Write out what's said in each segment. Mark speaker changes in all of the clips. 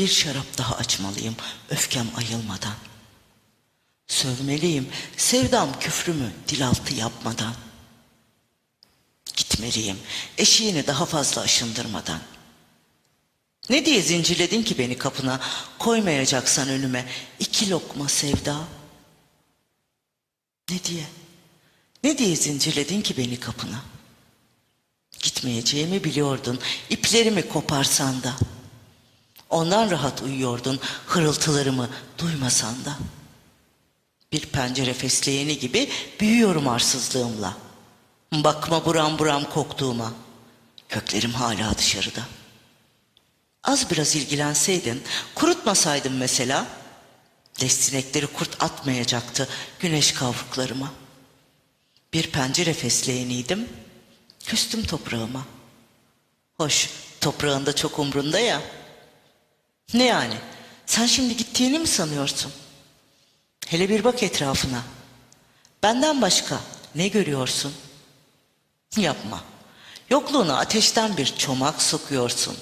Speaker 1: Bir şarap daha açmalıyım öfkem ayılmadan. Sövmeliyim sevdam küfrümü dilaltı yapmadan. Gitmeliyim eşiğini daha fazla aşındırmadan. Ne diye zincirledin ki beni kapına koymayacaksan önüme iki lokma sevda? Ne diye? Ne diye zincirledin ki beni kapına? Gitmeyeceğimi biliyordun, iplerimi koparsan da. Ondan rahat uyuyordun, hırıltılarımı duymasan da. Bir pencere fesleğeni gibi büyüyorum arsızlığımla. Bakma buram buram koktuğuma. Köklerim hala dışarıda. Az biraz ilgilenseydin, kurutmasaydın mesela, destinekleri kurt atmayacaktı güneş kavruklarıma. Bir pencere fesleğeniydim, küstüm toprağıma. Hoş, toprağında çok umrunda ya. Ne yani? Sen şimdi gittiğini mi sanıyorsun? Hele bir bak etrafına. Benden başka ne görüyorsun? Yapma. Yokluğuna ateşten bir çomak sokuyorsun.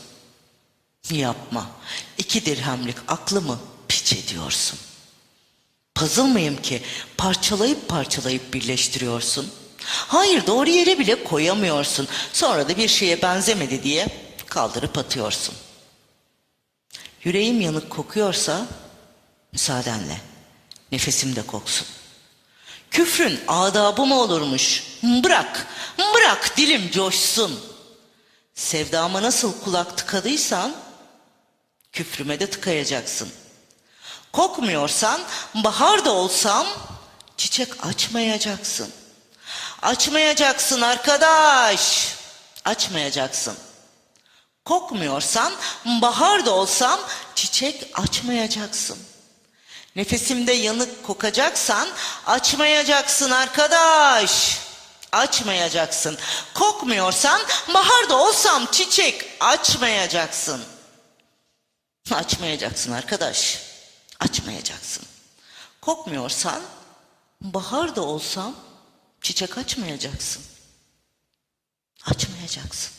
Speaker 1: Yapma. İki dirhemlik aklımı piç ediyorsun. Puzzle ki parçalayıp parçalayıp birleştiriyorsun? Hayır doğru yere bile koyamıyorsun. Sonra da bir şeye benzemedi diye kaldırıp atıyorsun. Yüreğim yanık kokuyorsa müsaadenle nefesim de koksun. Küfrün adabı mı olurmuş? Bırak, bırak dilim coşsun. Sevdama nasıl kulak tıkadıysan küfrüme de tıkayacaksın. Kokmuyorsan bahar da olsam çiçek açmayacaksın. Açmayacaksın arkadaş. Açmayacaksın. Kokmuyorsan bahar da olsam çiçek açmayacaksın. Nefesimde yanık kokacaksan açmayacaksın arkadaş. Açmayacaksın. Kokmuyorsan bahar da olsam çiçek açmayacaksın. Açmayacaksın arkadaş. Açmayacaksın. Kokmuyorsan bahar da olsam çiçek açmayacaksın. Açmayacaksın.